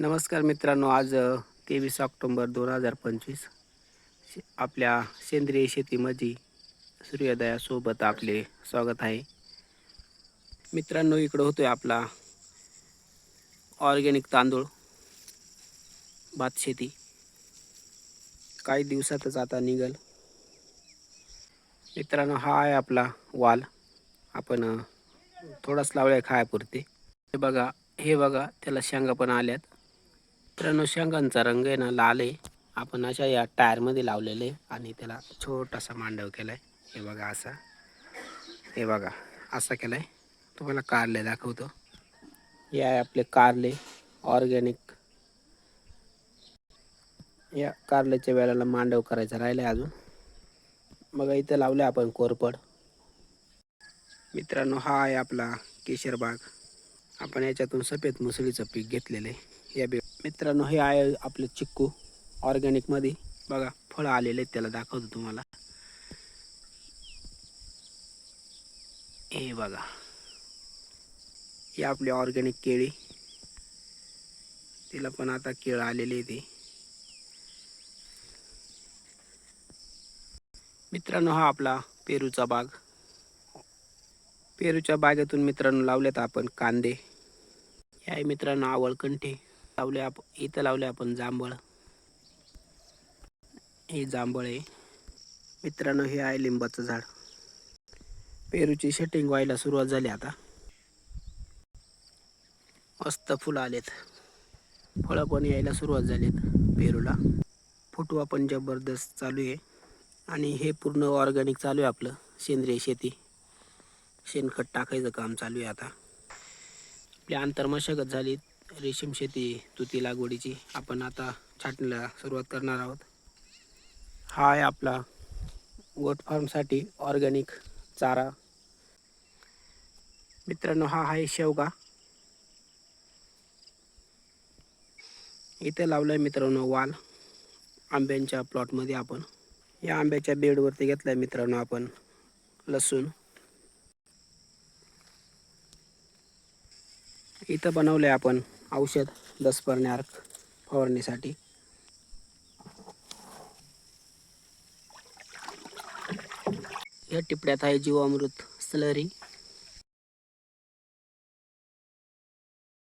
नमस्कार मित्रांनो आज तेवीस ऑक्टोंबर दोन हजार पंचवीस आपल्या सेंद्रिय शेतीमध्ये सूर्योदयासोबत आपले स्वागत आहे. मित्रांनो इकडं होतो आहे आपला ऑर्गॅनिक तांदूळ भात शेती. काही दिवसातच आता निघल. मित्रांनो हा आहे आपला वाल. आपण अ, थोडाच लावलाय खायापुरते. हे बघा हे बघा त्याला शेंगा पण आल्यात. मित्रांनो शेंगांचा रंग आहे ना लाल आहे. आपण अशा या टायरमध्ये लावलेले आणि त्याला छोटासा मांडव केला आहे हे बघा असा. हे बघा असा केलाय. तुम्हाला कारले दाखवतो. हे आहे आपले कारले ऑर्गॅनिक. या कारल्याच्या वेळेला मांडव करायचा राहिलाय अजून. मग इथं लावले आपण कोरपड. मित्रांनो हा आहे आपला केशर बाग आपण याच्यातून सफेद मुसळीचं पीक घेतलेलं आहे. या बे मित्रांनो हे आहे आपलं चिक्कू ऑर्गॅनिकमध्ये बघा फळं आलेले आहेत त्याला दाखवतो तुम्हाला. हे बघा. ही आपली ऑर्गॅनिक केळी. तिला पण आता केळं आलेली ते. मित्रांनो हा आपला पेरूचा बाग. पेरूच्या बागेतून मित्रांनो लावलेत आपण कांदे. या मित्रांनो आवळकंठी. लावले आप इथं लावले आपण जांभळ. हे जांभळ आहे. मित्रांनो हे आहे लिंबाचं झाड. पेरूची सेटिंग व्हायला सुरुवात झाली आता. मस्त फुलं आलेत. फळं पण यायला सुरुवात झालीत पेरूला. फुटवा पण जबरदस्त चालू आहे. आणि हे पूर्ण ऑर्गॅनिक चालू आहे आपलं सेंद्रिय शेती. शेणखत टाकायचं काम चालू आहे आता. आपली आंतरमशागत झाली रेशीम शेती तुती लागवडीची आपण आता छाटणीला सुरुवात करणार आहोत. हा आहे आपला गोट फार्मसाठी ऑर्गॅनिक चारा. मित्रांनो हा आहे शेवगा. इथे लावलं आहे मित्रांनो वाल. आंब्यांच्या प्लॉटमध्ये आपण. या आंब्याच्या बेडवरती घेतला आहे मित्रांनो आपण लसूण. इथं बनवलंय आपण औषध दसपर्ण्यार्क फवारणीसाठी. या टिपड्यात आहे जीवामृत स्लरी